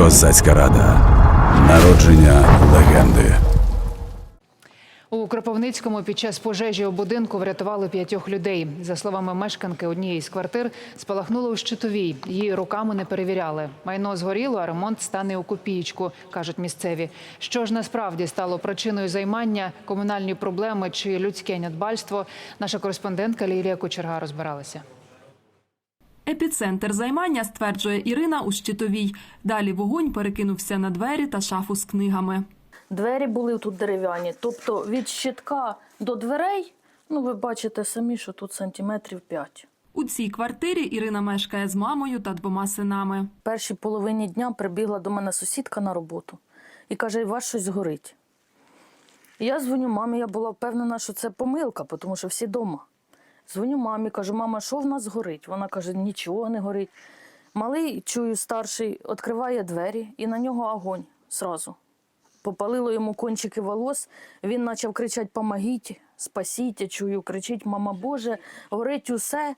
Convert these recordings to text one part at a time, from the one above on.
Козацька рада. Народження легенди. У Кропивницькому під час пожежі у будинку врятували п'ятьох людей. За словами мешканки однієї з квартир, спалахнуло у щитовій. Її руками не перевіряли. Майно згоріло, а ремонт стане у копієчку, кажуть місцеві. Що ж насправді стало причиною займання, комунальні проблеми чи людське недбальство? Наша кореспондентка Лілія Кучерга розбиралася. Епіцентр займання, стверджує Ірина у щитовій. Далі вогонь перекинувся на двері та шафу з книгами. Двері були тут дерев'яні. Тобто від щитка до дверей, ну ви бачите самі, що тут сантиметрів 5. У цій квартирі Ірина мешкає з мамою та двома синами. Першій половині дня прибігла до мене сусідка на роботу і каже: у вас щось горить. Я дзвоню мамі, я була впевнена, що це помилка, тому що всі вдома. Дзвоню мамі, кажу, мама, що в нас горить? Вона каже, нічого не горить. Малий, чую, старший, відкриває двері і на нього огонь зразу. Попалило йому кончики волос, він почав кричати «Помогіть, спасіть, чую, кричить Мама Боже, горить усе.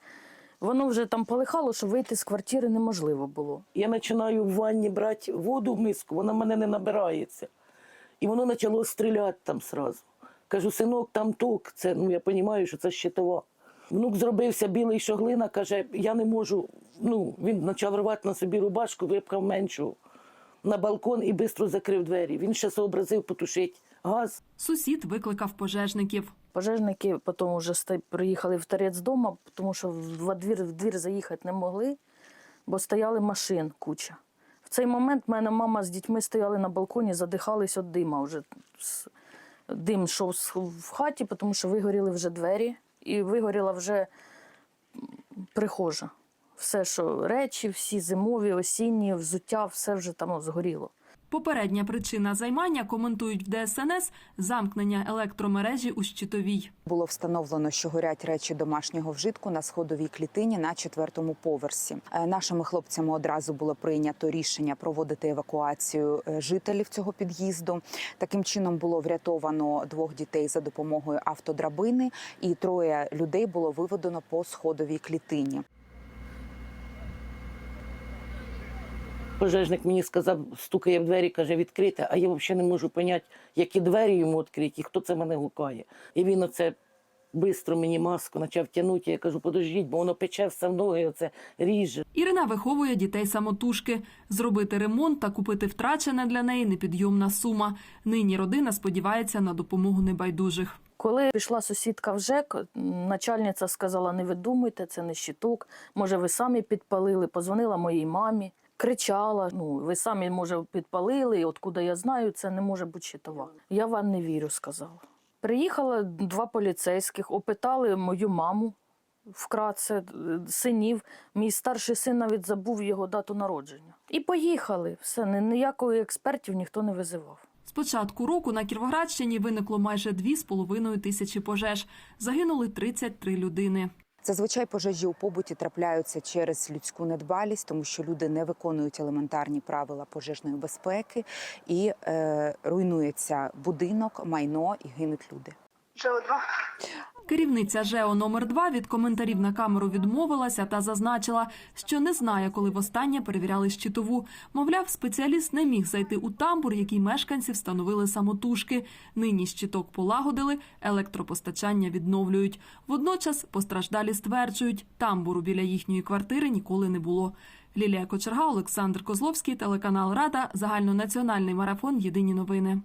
Воно вже там полихало, що вийти з квартири неможливо було. Я починаю в ванні брати воду в миску, вона мене не набирається. І воно почало стріляти там сразу. Кажу, синок, там ток. Це, ну я розумію, що це щитова. Внук зробився білий шоглина, каже, я не можу. Ну, він почав рвати на собі рубашку, випхав меншу на балкон і швидко закрив двері. Він ще зобразив потушити газ. Сусід викликав пожежників. Пожежники потім вже приїхали в торець дома, тому що в двір, в двір заїхати не могли, бо стояли машин куча. В цей момент в мене мама з дітьми стояли на балконі, задихались від дима. Вже дим йшов в хаті, тому що вигоріли вже двері і вигоріла вже прихожа. Все, що речі, всі зимові, осінні, взуття, все вже там згоріло. Попередня причина займання коментують в ДСНС замкнення електромережі у щитовій. Було встановлено, що горять речі домашнього вжитку на сходовій клітині на четвертому поверсі. Е, Нашими хлопцями одразу було прийнято рішення проводити евакуацію е, жителів цього під'їзду. Таким чином було врятовано двох дітей за допомогою автодрабини, і троє людей було виведено по сходовій клітині. Пожежник мені сказав, стукає в двері, каже, відкрити, а я взагалі не можу зрозуміти, які двері йому відкриті, і хто це мене гукає. І він оце швидко мені маску почав тягнути. Я кажу, подождіть, бо воно пече все в ноги, оце ріже. Ірина виховує дітей самотужки. Зробити ремонт та купити втрачене для неї непідйомна сума. Нині родина сподівається на допомогу небайдужих. Коли пішла сусідка в ЖЕК, начальниця сказала: не видумуйте, це не щиток. Може, ви самі підпалили. Позвонила моїй мамі, кричала: ну, ви самі, може, підпалили, і откуда я знаю, це не може бути щитова. Я вам не вірю, сказала. Приїхали два поліцейських, опитали мою маму вкратце, е, синів. Мій старший син навіть забув його дату народження. І поїхали. Все, ні- ніякої експертів ніхто не визивав. З початку року на Кіровоградщині виникло майже 2,5 тисячі пожеж. Загинули 33 людини. Зазвичай пожежі у побуті трапляються через людську недбалість, тому що люди не виконують елементарні правила пожежної безпеки, і е, руйнується будинок, майно і гинуть люди. Керівниця ЖЕО номер 2 від коментарів на камеру відмовилася та зазначила, що не знає, коли востаннє перевіряли щитову. Мовляв, спеціаліст не міг зайти у тамбур, який мешканці встановили самотужки. Нині щиток полагодили, електропостачання відновлюють. Водночас постраждалі стверджують, тамбуру біля їхньої квартири ніколи не було. Лілія Кочерга, Олександр Козловський, телеканал Рада, загальнонаціональний марафон. Єдині новини.